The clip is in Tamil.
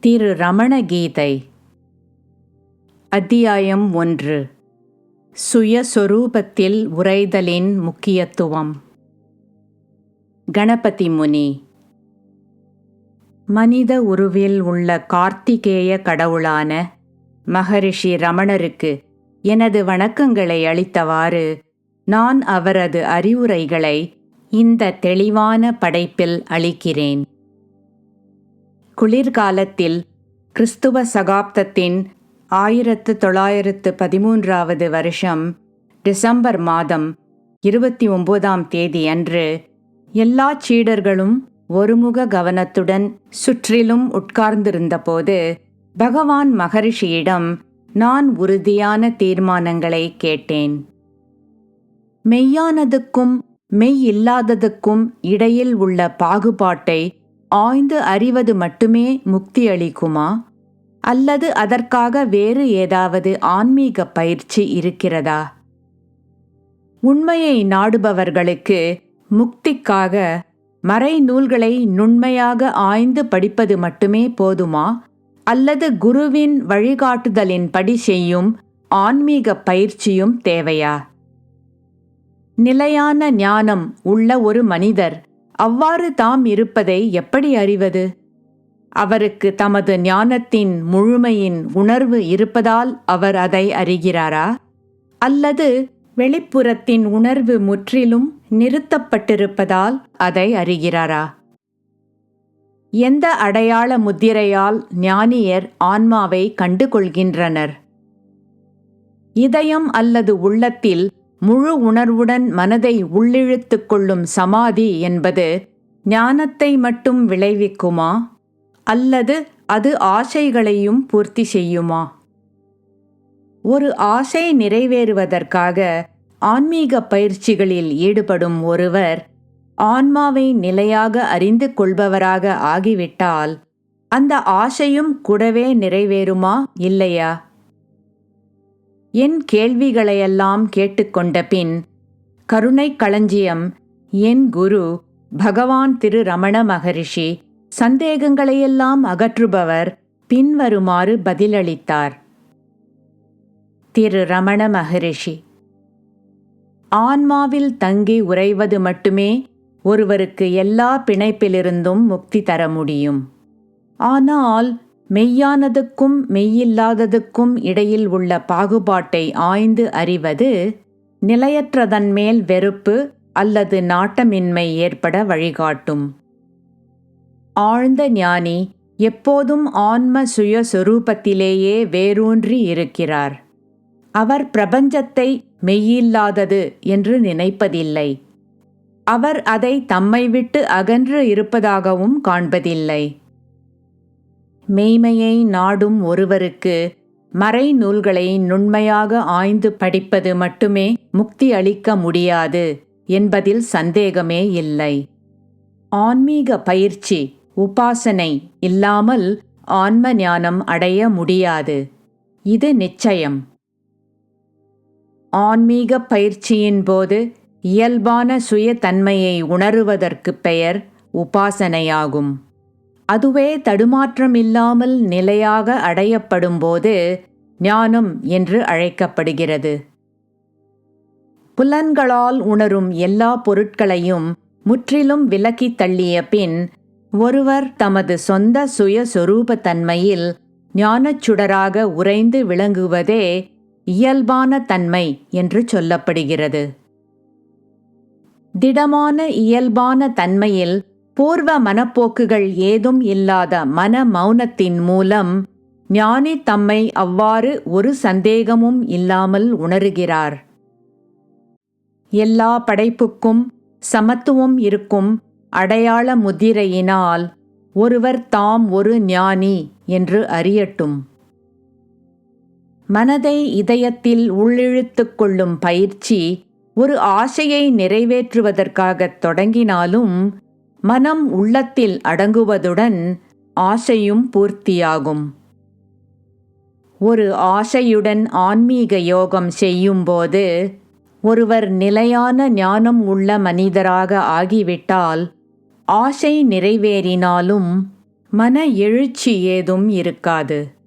திரு ரமண கீதை அத்தியாயம் ஒன்று. சுயஸ்வரூபத்தில் உரைதலின் முக்கியத்துவம். கணபதி முனி. மனித உருவில் உள்ள கார்த்திகேய கடவுளான மகரிஷி ரமணருக்கு எனது வணக்கங்களை அளித்தவாறு நான் அவரது அறிவுரைகளை இந்த தெளிவான படைப்பில் அளிக்கிறேன். குளிர்காலத்தில் கிறிஸ்துவ சகாப்தத்தின் ஆயிரத்து தொள்ளாயிரத்து பதிமூன்றாவது வருஷம் டிசம்பர் மாதம் இருபத்தி ஒன்பதாம் தேதி அன்று எல்லா சீடர்களும் ஒருமுக கவனத்துடன் சுற்றிலும் உட்கார்ந்திருந்தபோது பகவான் மகரிஷியிடம் நான் உறுதியான தீர்மானங்களை கேட்டேன். மெய்யானதுக்கும் மெய் இல்லாததுக்கும் இடையில் உள்ள பாகுபாட்டை ஆய்ந்து அறிவது மட்டுமே முக்தி அளிக்குமா? அல்லது அதற்காக வேறு ஏதாவது ஆன்மீக பயிற்சி இருக்கிறதா? உண்மையை நாடுபவர்களுக்கு முக்திக்காக மறை நூல்களை நுண்மையாக ஆய்ந்து படிப்பது மட்டுமே போதுமா? அல்லது குருவின் வழிகாட்டுதலின்படி செய்யும் ஆன்மீக பயிற்சியும் தேவையா? நிலையான ஞானம் உள்ள ஒரு மனிதர் அவ்வாறு தாம் இருப்பதை எப்படி அறிவது? அவருக்கு தமது ஞானத்தின் முழுமையின் உணர்வு இருப்பதால் அவர் அதை அறிகிறாரா? அல்லது வெளிப்புறத்தின் உணர்வு முற்றிலும் நிறுத்தப்பட்டிருப்பதால் அதை அறிகிறாரா? எந்த அடையாள முத்திரையால் ஞானியர் ஆன்மாவை கண்டுகொள்கின்றனர்? இதயம் அல்லது உள்ளத்தில் முழு உணர்வுடன் மனதை உள்ளிழுத்துக் கொள்ளும் சமாதி என்பது ஞானத்தை மட்டும் விளைவிக்குமா? அல்லது அது ஆசைகளையும் பூர்த்தி செய்யுமா? ஒரு ஆசை நிறைவேறுவதற்காக ஆன்மீக பயிற்சிகளில் ஈடுபடும் ஒருவர் ஆன்மாவை நிலையாக அறிந்து கொள்பவராக ஆகிவிட்டால் அந்த ஆசையும் கூடவே நிறைவேறுமா இல்லையா? என் கேள்விகளையெல்லாம் கேட்டுக்கொண்ட பின் கருணை களஞ்சியம் என் குரு பகவான் திரு ரமண மகரிஷி சந்தேகங்களையெல்லாம் அகற்றுபவர் பின்வருமாறு பதிலளித்தார். திரு ரமண மகரிஷி ஆன்மாவில் தங்கி உறைவது மட்டுமே ஒருவருக்கு எல்லா பிணைப்பிலிருந்தும் முக்தி தர முடியும். ஆனால் மெய்யானதுக்கும் மெய்யில்லாததுக்கும் இடையில் உள்ள பாகுபாட்டை ஆய்ந்து அறிவது நிலையற்றதன் மேல் வெறுப்பு அல்லது நாட்டமின்மை ஏற்பட வழிகாட்டும். ஆழ்ந்த ஞானி எப்போதும் ஆன்ம சுயஸ்வரூபத்திலேயே வேரூன்றி இருக்கிறார். அவர் பிரபஞ்சத்தை மெய்யில்லாதது என்று நினைப்பதில்லை. அவர் அதை தம்மை விட்டு அகன்று இருப்பதாகவும் காண்பதில்லை. மெய்மையை நாடும் ஒருவருக்கு மறை நூல்களை நுண்மையாக ஆய்ந்து படிப்பது மட்டுமே முக்தி அளிக்க முடியாது என்பதில் சந்தேகமே இல்லை. ஆன்மீக பயிற்சி உபாசனை இல்லாமல் ஆன்ம ஞானம் அடைய முடியாது. இது நிச்சயம். ஆன்மீக பயிற்சியின் போது இயல்பான சுயதன்மையை உணருவதற்கு பெயர் உபாசனையாகும். அதுவே தடுமாற்றமில்லாமல் நிலையாக அடையப்படும்போது ஞானம் என்று அழைக்கப்படுகிறது. புலன்களால் உணரும் எல்லா பொருட்களையும் முற்றிலும் விலக்கி தள்ளிய பின் ஒருவர் தமது சொந்த சுயஸ்வரூபத்தன்மையில் ஞானச்சுடராக உறைந்து விளங்குவதே இயல்பான தன்மை என்று சொல்லப்படுகிறது. திடமான இயல்பான தன்மையில் பூர்வ மனப்போக்குகள் ஏதும் இல்லாத மன மௌனத்தின் மூலம் ஞானி தம்மை அவ்வாறு ஒரு சந்தேகமும் இல்லாமல் உணருகிறார். எல்லா படைப்புக்கும் சமத்துவம் இருக்கும் அடையாள முதிரையினால் ஒருவர் தாம் ஒரு ஞானி என்று அறியட்டும். மனதை இதயத்தில் உள்ளிழுத்துக் கொள்ளும் பயிற்சி ஒரு ஆசையை நிறைவேற்றுவதற்காகத் தொடங்கினாலும் மனம் உள்ளத்தில் அடங்குவதுடன் ஆசையும் பூர்த்தியாகும். ஒரு ஆசையுடன் ஆன்மீக யோகம் செய்யும்போது ஒருவர் நிலையான ஞானம் உள்ள மனிதராக ஆகிவிட்டால் ஆசை நிறைவேறினாலும் மன எழுச்சி ஏதும் இருக்காது.